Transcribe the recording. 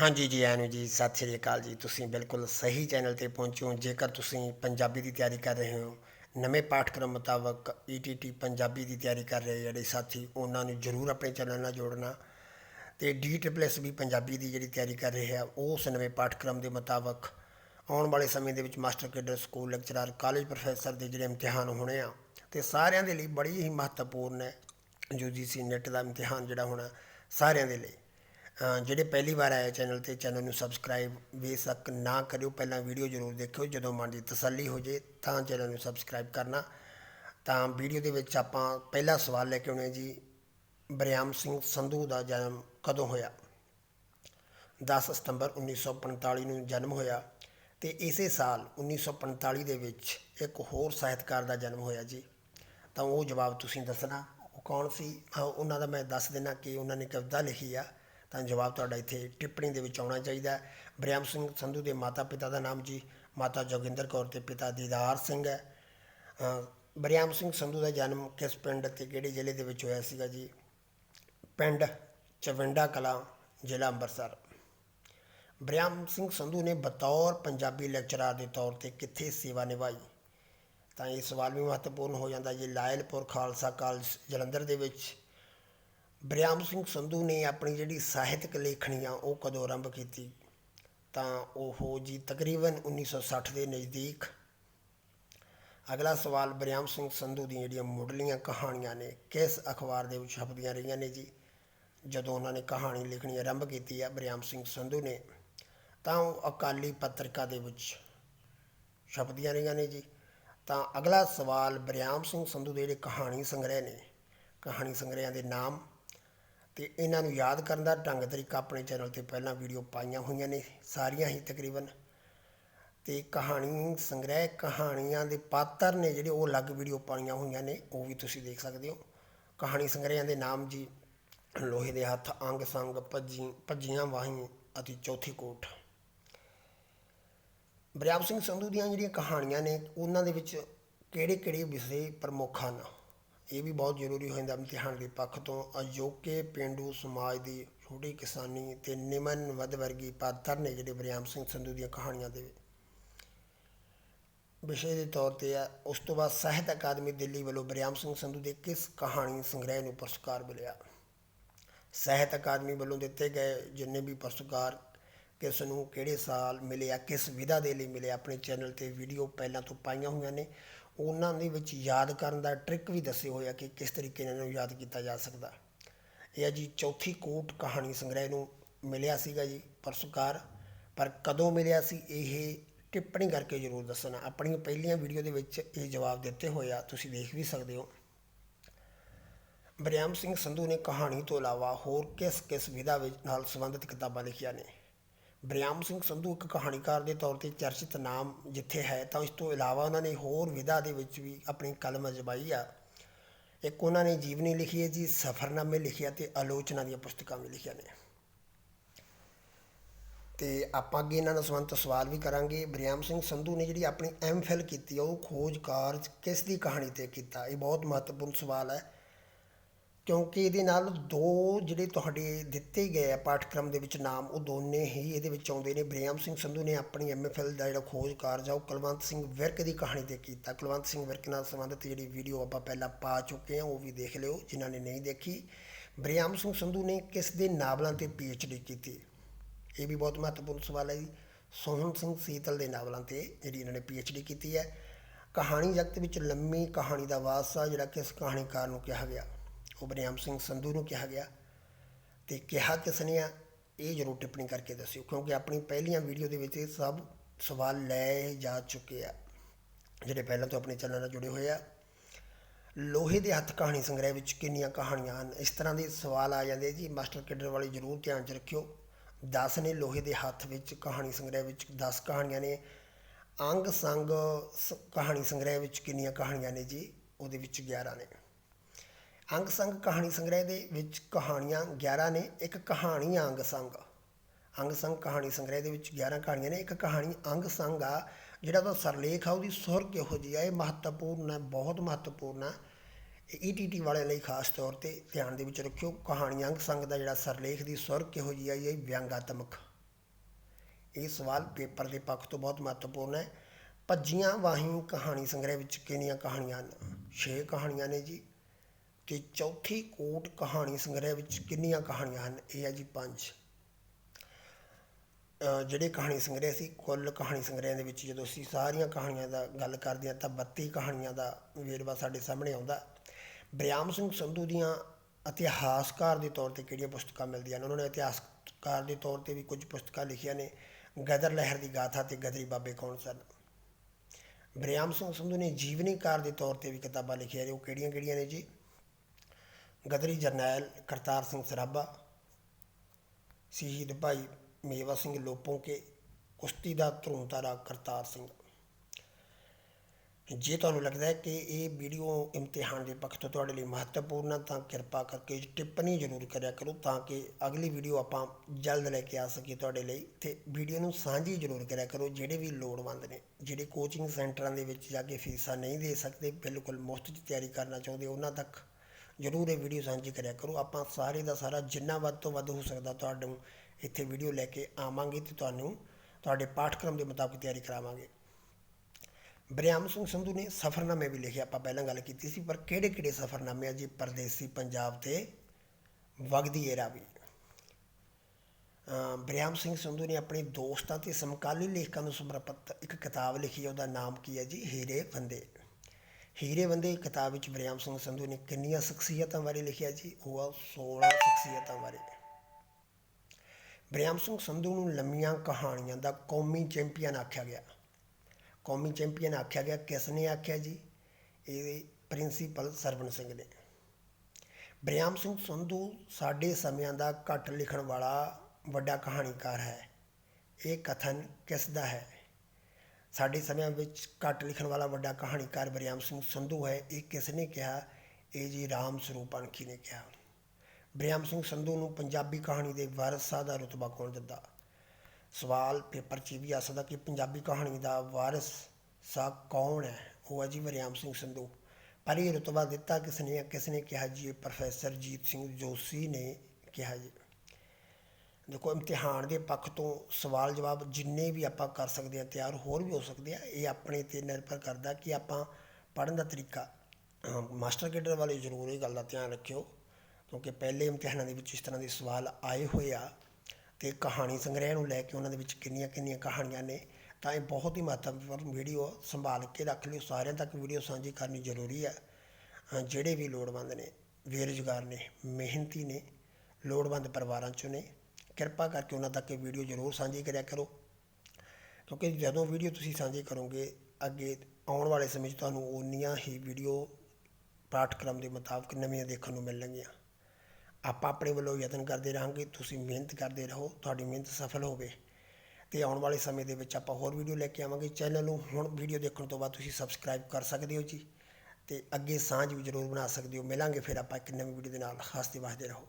ਹਾਂਜੀ ਜੀ, ਐਨੂ ਜੀ, ਸਤਿ ਸ਼੍ਰੀ ਅਕਾਲ ਜੀ। ਤੁਸੀਂ ਬਿਲਕੁਲ ਸਹੀ ਚੈਨਲ ਤੇ ਪਹੁੰਚੇ ਹੋ। ਜੇਕਰ ਤੁਸੀਂ ਪੰਜਾਬੀ ਦੀ ਤਿਆਰੀ ਕਰ ਰਹੇ ਹੋ, ਨਵੇਂ ਪਾਠਕ੍ਰਮ ਮੁਤਾਬਕ ETT ਪੰਜਾਬੀ ਦੀ ਤਿਆਰੀ ਕਰ ਰਹੇ ਜਿਹੜੇ ਸਾਥੀ, ਉਹਨਾਂ ਨੂੰ ਜਰੂਰ ਆਪਣੇ ਚੈਨਲ ਨਾਲ ਜੋੜਨਾ। ਤੇ DSSS ਵੀ ਪੰਜਾਬੀ ਦੀ ਜਿਹੜੀ ਤਿਆਰੀ ਕਰ ਰਹੇ ਆ, ਉਸ ਨਵੇਂ ਪਾਠਕ੍ਰਮ ਦੇ ਮੁਤਾਬਕ ਆਉਣ ਵਾਲੇ ਸਮੇਂ ਦੇ ਵਿੱਚ master cadre, school lecturer, college professor ਦੇ ਜਿਹੜੇ ਇਮਤਿਹਾਨ ਹੋਣੇ ਆ, ਤੇ ਸਾਰਿਆਂ ਦੇ ਲਈ ਬੜੀ ਹੀ ਮਹੱਤਵਪੂਰਨ ਹੈ UGC ਨੈਟ ਦਾ ਇਮਤਿਹਾਨ ਜਿਹੜਾ ਹੋਣਾ, ਸਾਰਿਆਂ ਦੇ ਲਈ। ਜਿਹੜੇ ਪਹਿਲੀ ਵਾਰ ਆਏ ਚੈਨਲ ਤੇ, ਚੈਨਲ ਨੂੰ ਸਬਸਕ੍ਰਾਈਬ ਬੇਸ਼ੱਕ ਨਾ ਕਰਿਓ। ਪਹਿਲਾਂ ਵੀਡੀਓ ਜ਼ਰੂਰ ਦੇਖਿਓ, ਜਦੋਂ ਮਨ ਦੀ ਤਸੱਲੀ ਹੋ ਜੇ ਤਾਂ ਚੈਨਲ ਨੂੰ ਸਬਸਕ੍ਰਾਈਬ ਕਰਨਾ। ਤਾਂ ਵੀਡੀਓ ਦੇ ਵਿੱਚ ਆਪਾਂ ਪਹਿਲਾ ਸਵਾਲ ਲੈ ਕੇ ਆਉਣੇ ਜੀ, ਬਰਿਆਮ ਸਿੰਘ ਸੰਧੂ ਦਾ ਜਨਮ ਕਦੋਂ ਹੋਇਆ? 10 ਸਤੰਬਰ 1945 ਨੂੰ ਜਨਮ ਹੋਇਆ ਤੇ ਇਸੇ ਸਾਲ 1945 ਦੇ ਵਿੱਚ ਇੱਕ ਹੋਰ ਸਾਹਿਤਕਾਰ ਦਾ ਜਨਮ ਹੋਇਆ ਜੀ। ਤਾਂ ਉਹ ਜਵਾਬ ਤੁਸੀਂ ਦੱਸਣਾ, ਉਹ ਕੌਣ ਸੀ? ਉਹਨਾਂ ਦਾ ਮੈਂ ਦੱਸ ਦੇਣਾ ਕਿ ਉਹਨਾਂ ਨੇ ਕਵਿਤਾ ਲਿਖੀ ਆ। ਤਾਂ ਜਵਾਬ ਤੁਹਾਡਾ ਇੱਥੇ ਟਿੱਪਣੀ ਦੇ ਵਿੱਚ ਆਉਣਾ ਚਾਹੀਦਾ ਹੈ। ਬਰਿਆਮ ਸਿੰਘ ਸੰਧੂ ਦੇ ਮਾਤਾ ਪਿਤਾ ਦਾ ਨਾਮ ਜੀ, ਮਾਤਾ ਜੋਗਿੰਦਰ ਕੌਰ ਤੇ ਪਿਤਾ ਦੀਦਾਰ ਸਿੰਘ ਹੈ। ਅਹ ਬਰਿਆਮ ਸਿੰਘ ਸੰਧੂ ਦਾ ਜਨਮ ਕਿਸ ਪਿੰਡ ਤੇ ਕਿਹੜੇ ਜ਼ਿਲ੍ਹੇ ਦੇ ਵਿੱਚ ਹੋਇਆ ਸੀਗਾ ਜੀ? ਪਿੰਡ ਚਵਿੰਡਾ ਕਲਾਂ, ਜ਼ਿਲ੍ਹਾ ਅੰਮ੍ਰਿਤਸਰ। ਬਰਿਆਮ ਸਿੰਘ ਸੰਧੂ ਨੇ ਬਤੌਰ ਪੰਜਾਬੀ ਲੈਕਚਰਰ ਦੇ ਤੌਰ ਤੇ ਕਿੱਥੇ ਸੇਵਾ ਨਿਭਾਈ? ਤਾਂ ਇਹ ਸਵਾਲ ਵੀ ਮਹੱਤਵਪੂਰਨ ਹੋ ਜਾਂਦਾ ਜੀ। ਲਾਇਲਪੁਰ ਖਾਲਸਾ ਕਾਲਜ ਜਲੰਧਰ ਦੇ ਵਿੱਚ ਬਰਿਆਮ ਸਿੰਘ ਸੰਧੂ ਨੇ ਆਪਣੀ ਜਿਹੜੀ ਸਾਹਿਤਕ ਲੇਖਣੀ ਆ, ਉਹ ਕਦੋਂ ਆਰੰਭ ਕੀਤੀ? ਤਾਂ ਉਹ ਜੀ ਤਕਰੀਬਨ 1960 ਦੇ ਨਜ਼ਦੀਕ। ਅਗਲਾ ਸਵਾਲ ਬਰਿਆਮ ਸਿੰਘ ਸੰਧੂ ਦੀਆਂ ਜਿਹੜੀਆਂ ਮੁੱਢਲੀਆਂ ਕਹਾਣੀਆਂ ਨੇ, ਕਿਸ ਅਖਬਾਰ ਦੇ ਵਿੱਚ ਛਪਦੀਆਂ ਰਹੀਆਂ ਨੇ ਜੀ? ਜਦੋਂ ਉਹਨਾਂ ਨੇ ਕਹਾਣੀ ਲਿਖਣੀ ਆਰੰਭ ਕੀਤੀ ਆ ਬਰਿਆਮ ਸਿੰਘ ਸੰਧੂ ਨੇ, ਤਾਂ ਉਹ ਅਕਾਲੀ ਪੱਤਰਿਕਾ ਦੇ ਵਿੱਚ ਛਪਦੀਆਂ ਰਹੀਆਂ ਨੇ ਜੀ। ਤਾਂ ਅਗਲਾ ਸਵਾਲ ਬਰਿਆਮ ਸਿੰਘ ਸੰਧੂ ਦੇ ਜਿਹੜੇ ਕਹਾਣੀ ਸੰਗ੍ਰਹਿ ਨੇ, ਕਹਾਣੀ ਸੰਗ੍ਰਹਿਆਂ ਦੇ ਨਾਮ ਤੇ ਇਹਨਾਂ ਨੂੰ ਯਾਦ ਕਰਨ ਦਾ ਢੰਗ ਤਰੀਕਾ ਆਪਣੇ ਚੈਨਲ ਤੇ ਪਹਿਲਾਂ ਵੀਡੀਓ ਪਾਈਆਂ ਹੋਈਆਂ ਨੇ, ਸਾਰੀਆਂ ਹੀ ਤਕਰੀਬਨ। ਤੇ ਕਹਾਣੀ ਸੰਗ੍ਰਹਿ ਕਹਾਣੀਆਂ ਦੇ ਪਾਤਰ ਨੇ ਜਿਹੜੇ ਉਹ ਅਲੱਗ ਵੀਡੀਓ ਪਾਈਆਂ ਹੋਈਆਂ ਨੇ, ਉਹ ਵੀ ਤੁਸੀਂ ਦੇਖ ਸਕਦੇ ਹੋ। ਕਹਾਣੀ ਸੰਗ੍ਰਹਿਆਂ ਦੇ ਨਾਮ ਜੀ, ਲੋਹੇ ਦੇ ਹੱਥ, ਅੰਗ ਸੰਗ, ਭੱਜੀ, ਭੱਜੀਆਂ ਵਾਹੀਂ ਅਤੇ ਚੌਥੀ ਕੋਟ। ਬਰਿਆਮ ਸਿੰਘ ਸੰਧੂ ਦੀਆਂ ਜਿਹੜੀਆਂ ਕਹਾਣੀਆਂ ਨੇ, ਉਹਨਾਂ ਦੇ ਵਿੱਚ ਕਿਹੜੇ ਕਿਹੜੇ ਵਿਸ਼ੇ ਪ੍ਰਮੁੱਖ ਹਨ? ਇਹ ਵੀ ਬਹੁਤ ਜ਼ਰੂਰੀ ਹੋ ਜਾਂਦਾ ਇਮਤਿਹਾਨ ਦੇ ਪੱਖ ਤੋਂ। ਅਜੋਕੇ ਪੇਂਡੂ ਸਮਾਜ ਦੀ ਛੋਟੀ ਕਿਸਾਨੀ ਅਤੇ ਨਿਮਨ ਵੱਧ ਵਰਗੀ ਪਾਤਰ ਨੇ ਜਿਹੜੇ ਬਰਿਆਮ ਸਿੰਘ ਸੰਧੂ ਦੀਆਂ ਕਹਾਣੀਆਂ ਦੇ ਵਿਸ਼ੇ ਦੇ ਤੌਰ ਤੇ ਆ, ਉਸ ਤੋਂ ਬਾਅਦ ਸਾਹਿਤ ਅਕਾਦਮੀ ਦਿੱਲੀ ਵੱਲੋਂ ਬਰਿਆਮ ਸਿੰਘ ਸੰਧੂ ਦੇ ਕਿਸ ਕਹਾਣੀ ਸੰਗ੍ਰਹਿ ਨੂੰ ਪੁਰਸਕਾਰ ਮਿਲਿਆ? ਸਾਹਿਤ ਅਕਾਦਮੀ ਵੱਲੋਂ ਦਿੱਤੇ ਗਏ ਜਿੰਨੇ ਵੀ ਪੁਰਸਕਾਰ ਕਿਸ ਨੂੰ, ਕਿਹੜੇ ਸਾਲ ਮਿਲੇ ਆ, ਕਿਸ ਵਿਧਾ ਦੇ ਲਈ ਮਿਲੇ ਆਪਣੇ ਚੈਨਲ ਤੇ ਵੀਡੀਓ ਪਹਿਲਾਂ ਤੋਂ ਪਾਈਆਂ ਹੋਈਆਂ ਨੇ। ਉਹਨਾਂ ਦੇ ਵਿੱਚ ਯਾਦ ਕਰਨ ਦਾ ਟ੍ਰਿਕ ਵੀ ਦੱਸੇ ਹੋਇਆ ਕਿ ਕਿਸ ਤਰੀਕੇ ਨਾਲ ਇਹਨੂੰ ਯਾਦ ਕੀਤਾ ਜਾ ਸਕਦਾ। ਇਹ ਆ ਜੀ ਚੌਥੀ ਕੋਟ ਕਹਾਣੀ ਸੰਗ੍ਰਹਿ ਨੂੰ ਮਿਲਿਆ ਸੀਗਾ ਜੀ ਪੁਰਸਕਾਰ ਪਰ ਕਦੋਂ ਮਿਲਿਆ ਸੀ ਇਹ ਟਿੱਪਣੀ ਕਰਕੇ ਜ਼ਰੂਰ ਦੱਸਣਾ। ਆਪਣੀਆਂ ਪਹਿਲੀਆਂ ਵੀਡੀਓ ਦੇ ਵਿੱਚ ਇਹ ਜਵਾਬ ਦਿੱਤੇ ਹੋਏ ਆ, ਤੁਸੀਂ ਦੇਖ ਵੀ ਸਕਦੇ ਹੋ। ਬਰਿਆਮ ਸਿੰਘ ਸੰਧੂ ਨੇ ਕਹਾਣੀ ਤੋਂ ਇਲਾਵਾ ਹੋਰ ਕਿਸ ਕਿਸ ਵਿਧਾ ਵਿੱਚ ਨਾਲ ਸੰਬੰਧਿਤ ਕਿਤਾਬਾਂ ਲਿਖੀਆਂ ਨੇ। ਬਰਿਆਮ ਸਿੰਘ ਸੰਧੂ ਇੱਕ ਕਹਾਣੀਕਾਰ ਦੇ ਤੌਰ ਤੇ ਚਰਚਿਤ ਨਾਮ ਜਿੱਥੇ ਹੈ, ਤਾਂ ਇਸ ਤੋਂ ਇਲਾਵਾ ਉਹਨਾਂ ਨੇ ਹੋਰ ਵਿਧਾ ਦੇ ਵਿੱਚ ਵੀ ਆਪਣੀ ਕਲਮ ਅਜਮਾਈ ਆ। ਇੱਕ ਉਹਨਾਂ ਨੇ ਜੀਵਨੀ ਲਿਖੀ ਹੈ ਜੀ, ਸਫ਼ਰਨਾਮੇ ਲਿਖਿਆ ਤੇ ਆਲੋਚਨਾ ਦੀਆਂ ਪੁਸਤਕਾਂ ਵੀ ਲਿਖੀਆਂ ਨੇ। ਤੇ ਆਪਾਂ ਅੱਗੇ ਇਹਨਾਂ ਨਾਲ ਸੰਬੰਧਿਤ ਸਵਾਲ ਵੀ ਕਰਾਂਗੇ। ਬਰਿਆਮ ਸਿੰਘ ਸੰਧੂ ਨੇ ਜਿਹੜੀ ਆਪਣੀ ਐਮਫਿਲ ਕੀਤੀ ਆ, ਉਹ ਖੋਜ ਕਾਰਜ ਕਿਸ ਦੀ ਕਹਾਣੀ ਤੇ ਕੀਤਾ? ਇਹ ਬਹੁਤ ਮਹੱਤਵਪੂਰਨ ਸਵਾਲ ਹੈ। ਕਿਉਂਕਿ ਇਹਦੇ ਨਾਲ ਦੋ ਜਿਹੜੇ ਤੁਹਾਡੇ ਦਿੱਤੇ ਗਏ ਆ ਪਾਠਕ੍ਰਮ ਦੇ ਵਿੱਚ ਨਾਮ, ਉਹ ਦੋਨੇ ਹੀ ਇਹਦੇ ਵਿੱਚ ਆਉਂਦੇ ਨੇ। ਬ੍ਰਿਆਮ ਸਿੰਘ ਸੰਧੂ ਨੇ ਆਪਣੀ ਐਮਐਫਐਲ ਦਾ ਜਿਹੜਾ ਖੋਜ ਕਾਰਜ ਆ, ਉਹ ਕੁਲਵੰਤ ਸਿੰਘ ਵਿਰਕ ਦੀ ਕਹਾਣੀ ਤੇ ਕੀਤਾ। ਕੁਲਵੰਤ ਸਿੰਘ ਵਿਰਕ ਨਾਲ ਸੰਬੰਧਿਤ ਜਿਹੜੀ ਵੀਡੀਓ ਆਪਾਂ ਪਹਿਲਾਂ ਪਾ ਚੁੱਕੇ ਹਾਂ, ਉਹ ਵੀ ਦੇਖ ਲਿਓ, ਜਿਨ੍ਹਾਂ ਨੇ ਨਹੀਂ ਦੇਖੀ। ਬ੍ਰਿਆਮ ਸਿੰਘ ਸੰਧੂ ਨੇ ਕਿਸ ਦੇ ਨਾਵਲਾਂ ਤੇ ਡੀ ਕੀਤੀ? ਇਹ ਵੀ ਬਹੁਤ ਮਹੱਤਵਪੂਰਨ ਸਵਾਲ ਹੈ ਜੀ। ਸੋਹਣ ਸਿੰਘ ਸੀਤਲ ਦੇ ਨਾਵਲਾਂ ਤੇ ਜਿਹੜੀ ਇਹਨਾਂ ਨੇ ਡੀ ਕੀਤੀ ਹੈ। ਕਹਾਣੀ ਜਗਤ ਵਿੱਚ ਲੰਮੀ ਕਹਾਣੀ ਦਾ ਵਾਰਸਾ ਜਿਹੜਾ ਕਿਸ ਕਹਾਣੀਕਾਰ ਨੂੰ ਕਿਹਾ ਗਿਆ। ਉਹ ਬਨਿਆਮ ਸਿੰਘ ਸੰਧੂ ਨੂੰ ਕਿਹਾ ਗਿਆ ਤੇ ਕਿਹਾ ਕਿਸ ਨੇ ਆ, ਇਹ ਜ਼ਰੂਰ ਟਿੱਪਣੀ ਕਰਕੇ ਦੱਸਿਓ, ਕਿਉਂਕਿ ਆਪਣੀ ਪਹਿਲੀਆਂ ਵੀਡੀਓ ਦੇ ਵਿੱਚ ਇਹ ਸਭ ਸਵਾਲ ਲੈ ਜਾ ਚੁੱਕੇ ਆ, ਜਿਹੜੇ ਪਹਿਲਾਂ ਤੋਂ ਆਪਣੇ ਚੈਨਲ ਨਾਲ ਜੁੜੇ ਹੋਏ ਆ। ਲੋਹੇ ਦੇ ਹੱਥ ਕਹਾਣੀ ਸੰਗ੍ਰਹਿ ਵਿੱਚ ਕਿੰਨੀਆਂ ਕਹਾਣੀਆਂ ਹਨ? ਇਸ ਤਰ੍ਹਾਂ ਦੇ ਸਵਾਲ ਆ ਜਾਂਦੇ ਜੀ, ਮਾਸਟਰ ਕਿਡਰ ਵਾਲੇ ਜ਼ਰੂਰ ਧਿਆਨ 'ਚ ਰੱਖਿਓ। 10 ਨੇ ਲੋਹੇ ਦੇ ਹੱਥ ਵਿੱਚ ਕਹਾਣੀ ਸੰਗ੍ਰਹਿ ਵਿੱਚ 10 ਕਹਾਣੀਆਂ ਨੇ। ਅੰਗ ਸੰਗ ਸ- ਕਹਾਣੀ ਸੰਗ੍ਰਹਿ ਵਿੱਚ ਕਿੰਨੀਆਂ ਕਹਾਣੀਆਂ ਨੇ ਜੀ? ਉਹਦੇ ਵਿੱਚ 11 ਨੇ। ਅੰਗ ਸੰਗ ਕਹਾਣੀ ਸੰਗ੍ਰਹਿ ਦੇ ਵਿੱਚ ਕਹਾਣੀਆਂ 11 ਨੇ, ਇੱਕ ਕਹਾਣੀ ਆ ਅੰਗ ਸੰਗ। ਅੰਗ ਸੰਗ ਕਹਾਣੀ ਸੰਗ੍ਰਹਿ ਦੇ ਵਿੱਚ 11 ਕਹਾਣੀਆਂ ਨੇ, ਇੱਕ ਕਹਾਣੀ ਅੰਗ ਸੰਗ ਆ, ਜਿਹੜਾ ਉਹਦਾ ਸਰਲੇਖ ਆ, ਉਹਦੀ ਸੁਰ ਕਿਹੋ ਜਿਹੀ ਆ, ਇਹ ਮਹੱਤਵਪੂਰਨ ਹੈ, ਬਹੁਤ ਮਹੱਤਵਪੂਰਨ ਹੈ ਈਟੀਟੀ ਵਾਲਿਆਂ ਲਈ ਖਾਸ ਤੌਰ ਤੇ ਧਿਆਨ ਦੇ ਵਿੱਚ ਰੱਖਿਓ, ਕਹਾਣੀ ਅੰਗ ਸੰਗ ਦਾ ਜਿਹੜਾ ਸਰਲੇਖ ਦੀ ਸੁਰ ਕਿਹੋ ਜਿਹੀ ਆ, ਇਹ ਵਿਅੰਗਾਤਮਕ। ਇਹ ਸਵਾਲ ਪੇਪਰ ਦੇ ਪੱਖ ਤੋਂ ਬਹੁਤ ਮਹੱਤਵਪੂਰਨ ਹੈ। ਭੱਜੀਆਂ ਵਾਹੀ ਕਹਾਣੀ ਸੰਗ੍ਰਹਿ ਵਿੱਚ ਕਿੰਨੀਆਂ ਕਹਾਣੀਆਂ ਹਨ? 6 ਕਹਾਣੀਆਂ ਨੇ ਜੀ। ਤੇ ਚੌਥੀ ਕੋਟ ਕਹਾਣੀ ਸੰਗ੍ਰਹਿ ਵਿੱਚ ਕਿੰਨੀਆਂ ਕਹਾਣੀਆਂ ਹਨ? ਇਹ ਹੈ ਜੀ ਪੰਜ। ਜਿਹੜੇ ਕਹਾਣੀ ਸੰਗ੍ਰਹਿ ਸੀ, ਕੁੱਲ ਕਹਾਣੀ ਸੰਗ੍ਰਹਿ ਦੇ ਵਿੱਚ ਜਦੋਂ ਅਸੀਂ ਸਾਰੀਆਂ ਕਹਾਣੀਆਂ ਦਾ ਗੱਲ ਕਰਦੇ ਹਾਂ ਤਾਂ 32 ਕਹਾਣੀਆਂ ਦਾ ਵੇਰਵਾ ਸਾਡੇ ਸਾਹਮਣੇ ਆਉਂਦਾ। ਬ੍ਰਿਆਮ ਸਿੰਘ ਸੰਧੂ ਦੀਆਂ ਇਤਿਹਾਸਕਾਰ ਦੇ ਤੌਰ ਤੇ ਕਿਹੜੀਆਂ ਪੁਸਤਕਾਂ ਮਿਲਦੀਆਂ ਨੇ? ਉਹਨਾਂ ਨੇ ਇਤਿਹਾਸਕਾਰ ਦੇ ਤੌਰ ਤੇ ਵੀ ਕੁਝ ਪੁਸਤਕਾਂ ਲਿਖੀਆਂ ਨੇ। ਗਦਰ ਲਹਿਰ ਦੀ ਗਾਥਾ ਤੇ ਗਦਰੀ ਬਾਬੇ ਕੌਣ ਸਨ? ਬਰਿਆਮ ਸਿੰਘ ਸੰਧੂ ਨੇ ਜੀਵਨੀਕਾਰ ਦੇ ਤੌਰ ਤੇ ਵੀ ਕਿਤਾਬਾਂ ਲਿਖੀਆਂ ਨੇ। ਉਹ ਕਿਹੜੀਆਂ ਕਿਹੜੀਆਂ ਨੇ ਜੀ? ਗਦਰੀ ਜਰਨੈਲ ਕਰਤਾਰ ਸਿੰਘ ਸਰਾਭਾ, ਸ਼ਹੀਦ ਭਾਈ ਮੇਵਾ ਸਿੰਘ ਲੋਪੋਂ ਕੇ, ਕੁਸ਼ਤੀ ਦਾ ਧਰੂਮਤਾਰਾ ਕਰਤਾਰ ਸਿੰਘ। ਜੇ ਤੁਹਾਨੂੰ ਲੱਗਦਾ ਹੈ ਕਿ ਇਹ ਵੀਡੀਓ ਇਮਤਿਹਾਨ ਦੇ ਪੱਖ ਤੋਂ ਤੁਹਾਡੇ ਲਈ ਮਹੱਤਵਪੂਰਨ ਹੈ ਤਾਂ ਕਿਰਪਾ ਕਰਕੇ ਟਿੱਪਣੀ ਜ਼ਰੂਰ ਕਰਿਆ ਕਰੋ ਤਾਂ ਕਿ ਅਗਲੀ ਵੀਡੀਓ ਆਪਾਂ ਜਲਦ ਲੈ ਕੇ ਆ ਸਕੀਏ ਤੁਹਾਡੇ ਲਈ। ਤੇ ਵੀਡੀਓ ਨੂੰ ਸਾਂਝੀ ਜ਼ਰੂਰ ਕਰਿਆ ਕਰੋ, ਜਿਹੜੇ ਵੀ ਲੋੜਵੰਦ ਨੇ, ਜਿਹੜੇ ਕੋਚਿੰਗ ਸੈਂਟਰਾਂ ਦੇ ਵਿੱਚ ਜਾ ਕੇ ਫੀਸਾਂ ਨਹੀਂ ਦੇ ਸਕਦੇ, ਬਿਲਕੁਲ ਮੁਫਤ 'ਚ ਤਿਆਰੀ ਕਰਨਾ ਚਾਹੁੰਦੇ ਉਹਨਾਂ ਤੱਕ ਜ਼ਰੂਰ ਇਹ ਵੀਡੀਓ ਸਾਂਝੀ ਕਰਿਆ ਕਰੋ। ਆਪਾਂ ਸਾਰੇ ਦਾ ਸਾਰਾ ਜਿੰਨਾ ਵੱਧ ਤੋਂ ਵੱਧ ਹੋ ਸਕਦਾ ਤੁਹਾਨੂੰ ਇੱਥੇ ਵੀਡੀਓ ਲੈ ਕੇ ਆਵਾਂਗੇ ਤੇ ਤੁਹਾਨੂੰ ਤੁਹਾਡੇ ਪਾਠਕ੍ਰਮ ਦੇ ਮੁਤਾਬਕ ਤਿਆਰੀ ਕਰਾਵਾਂਗੇ। ਬ੍ਰਿਆਮ ਸਿੰਘ ਸੰਧੂ ਨੇ ਸਫ਼ਰਨਾਮੇ ਵੀ ਲਿਖੇ। ਆਪਾਂ ਪਹਿਲਾਂ ਗੱਲ ਕੀਤੀ ਸੀ, ਪਰ ਕਿਹੜੇ ਕਿਹੜੇ ਸਫ਼ਰਨਾਮੇ ਆ ਜੀ ਪਰਦੇਸੀ ਪੰਜਾਬ ਤੇ ਵਗਦੀ ਏਰਾ ਵੀ? ਬ੍ਰਿਆਮ ਸਿੰਘ ਸੰਧੂ ਨੇ ਆਪਣੇ ਦੋਸਤਾਂ ਤੇ ਸਮਕਾਲੀ ਲੇਖਕਾਂ ਨੂੰ ਸਮਰਪਿਤ ਇੱਕ ਕਿਤਾਬ ਲਿਖੀ ਹੈ ਉਹਦਾ ਨਾਮ ਕੀ ਹੈ ਜੀ? ਹੀਰੇ ਫੰਦੇ। ਹੀਰੇ ਬੰਦੇ ਕਿਤਾਬ ਵਿੱਚ ਬਰਿਆਮ ਸਿੰਘ ਸੰਧੂ ਨੇ ਕਿੰਨੀਆਂ ਸ਼ਖਸੀਅਤਾਂ ਬਾਰੇ ਲਿਖਿਆ ਜੀ ਉਹ ਆ 16 ਸ਼ਖਸੀਅਤਾਂ ਬਾਰੇ। ਬਰਿਆਮ ਸਿੰਘ ਸੰਧੂ ਨੂੰ ਲੰਮੀਆਂ ਕਹਾਣੀਆਂ ਦਾ ਕੌਮੀ ਚੈਂਪੀਅਨ ਆਖਿਆ ਗਿਆ। ਕੌਮੀ ਚੈਂਪੀਅਨ ਆਖਿਆ ਗਿਆ ਕਿਸ ਨੇ ਆਖਿਆ ਜੀ? ਇਹ ਪ੍ਰਿੰਸੀਪਲ ਸਰਵਣ ਸਿੰਘ ਨੇ। ਬ੍ਰਿਆਮ ਸਿੰਘ ਸੰਧੂ ਸਾਡੇ ਸਮਿਆਂ ਦਾ ਘੱਟ ਲਿਖਣ ਵਾਲਾ ਵੱਡਾ ਕਹਾਣੀਕਾਰ ਹੈ। ਇਹ ਕਥਨ ਕਿਸ ਦਾ ਹੈ? ਸਾਡੇ ਸਮਿਆਂ ਵਿੱਚ ਘੱਟ ਲਿਖਣ ਵਾਲਾ ਵੱਡਾ ਕਹਾਣੀਕਾਰ ਬਰਿਆਮ ਸਿੰਘ ਸੰਧੂ ਹੈ, ਇਹ ਕਿਸ ਨੇ ਕਿਹਾ? ਇਹ ਜੀ ਰਾਮ ਸਰੂਪ ਅਣਖੀ ਨੇ ਕਿਹਾ। ਬਰਿਆਮ ਸਿੰਘ ਸੰਧੂ ਨੂੰ ਪੰਜਾਬੀ ਕਹਾਣੀ ਦੇ ਵਾਰਸਾ ਦਾ ਰੁਤਬਾ ਕੌਣ ਦਿੱਤਾ ਸਵਾਲ ਪੇਪਰ 'ਚ ਵੀ ਆ ਸਕਦਾ ਕਿ ਪੰਜਾਬੀ ਕਹਾਣੀ ਦਾ ਵਾਰਿਸ ਸਾ ਕੌਣ ਹੈ? ਉਹ ਹੈ ਜੀ ਵਰਿਆਮ ਸਿੰਘ ਸੰਧੂ। ਪਰ ਇਹ ਰੁਤਬਾ ਦਿੱਤਾ ਕਿਸ ਨੇ ਕਿਸ ਨੇ ਕਿਹਾ ਜੀ? ਇਹ ਪ੍ਰੋਫੈਸਰ ਜੀਤ ਸਿੰਘ ਜੋਸ਼ੀ ਨੇ ਕਿਹਾ ਜੀ। ਦੇਖੋ, ਇਮਤਿਹਾਨ ਦੇ ਪੱਖ ਤੋਂ ਸਵਾਲ ਜਵਾਬ ਜਿੰਨੇ ਵੀ ਆਪਾਂ ਕਰ ਸਕਦੇ ਹਾਂ, ਤਿਆਰ ਹੋਰ ਵੀ ਹੋ ਸਕਦੇ ਆ, ਇਹ ਆਪਣੇ ਤੇ ਨਿਰਭਰ ਕਰਦਾ ਕਿ ਆਪਾਂ ਪੜ੍ਹਨ ਦਾ ਤਰੀਕਾ ਮਾਸਟਰ ਕੇਡਰ ਵਾਲੇ ਜ਼ਰੂਰ ਇਹ ਗੱਲ ਦਾ ਧਿਆਨ ਰੱਖਿਓ, ਕਿਉਂਕਿ ਪਹਿਲੇ ਇਮਤਿਹਾਨਾਂ ਦੇ ਵਿੱਚ ਇਸ ਤਰ੍ਹਾਂ ਦੇ ਸਵਾਲ ਆਏ ਹੋਏ ਆ ਤੇ ਕਹਾਣੀ ਸੰਗ੍ਰਹਿ ਨੂੰ ਲੈ ਕੇ ਉਹਨਾਂ ਦੇ ਵਿੱਚ ਕਿੰਨੀਆਂ ਕਿੰਨੀਆਂ ਕਹਾਣੀਆਂ ਨੇ, ਤਾਂ ਇਹ ਬਹੁਤ ਹੀ ਮਹੱਤਵਪੂਰਨ ਵੀਡੀਓ ਸੰਭਾਲ ਕੇ ਰੱਖ ਲਿਓ, ਸਾਰਿਆਂ ਤੱਕ ਵੀਡੀਓ ਸਾਂਝੀ ਕਰਨੀ ਜ਼ਰੂਰੀ ਹੈ ਜਿਹੜੇ ਵੀ ਲੋੜਵੰਦ ਨੇ, ਬੇਰੁਜ਼ਗਾਰ ਨੇ, ਮਿਹਨਤੀ ਨੇ, ਲੋੜਵੰਦ ਪਰਿਵਾਰਾਂ ਚੋਂ ਨੇ ਕਿਰਪਾ ਕਰਕੇ ਉਹਨਾਂ ਤੱਕ ਇਹ ਵੀਡੀਓ ਜ਼ਰੂਰ ਸਾਂਝੀ ਕਰਿਆ ਕਰੋ। ਕਿਉਂਕਿ ਜਦੋਂ ਵੀਡੀਓ ਤੁਸੀਂ ਸਾਂਝੀ ਕਰੋਗੇ, ਅੱਗੇ ਆਉਣ ਵਾਲੇ ਸਮੇਂ 'ਚ ਤੁਹਾਨੂੰ ਉਨੀਆਂ ਹੀ ਵੀਡੀਓ ਪਾਠਕ੍ਰਮ ਦੇ ਮੁਤਾਬਕ ਨਵੀਆਂ ਦੇਖਣ ਨੂੰ ਮਿਲਣਗੀਆਂ। ਆਪਾਂ ਆਪਣੇ ਵੱਲੋਂ ਯਤਨ ਕਰਦੇ ਰਹਾਂਗੇ, ਤੁਸੀਂ ਮਿਹਨਤ ਕਰਦੇ ਰਹੋ, ਤੁਹਾਡੀ ਮਿਹਨਤ ਸਫਲ ਹੋਵੇ। ਤੇ ਆਉਣ ਵਾਲੇ ਸਮੇਂ ਦੇ ਵਿੱਚ ਆਪਾਂ ਹੋਰ ਵੀਡੀਓ ਲੈ ਕੇ ਆਵਾਂਗੇ। ਚੈਨਲ ਨੂੰ ਹੁਣ ਵੀਡੀਓ ਦੇਖਣ ਤੋਂ ਬਾਅਦ ਤੁਸੀਂ ਸਬਸਕ੍ਰਾਈਬ ਕਰ ਸਕਦੇ ਹੋ ਜੀ। ਤੇ ਅੱਗੇ ਸਾਂਝ ਵੀ ਜ਼ਰੂਰ ਬਣਾ ਸਕਦੇ ਹੋ। ਮਿਲਾਂਗੇ ਫਿਰ ਆਪਾਂ ਇੱਕ ਨਵੀਂ ਵੀਡੀਓ ਦੇ ਨਾਲ। ਹੱਸਦੇ ਵਸਦੇ ਰਹੋ।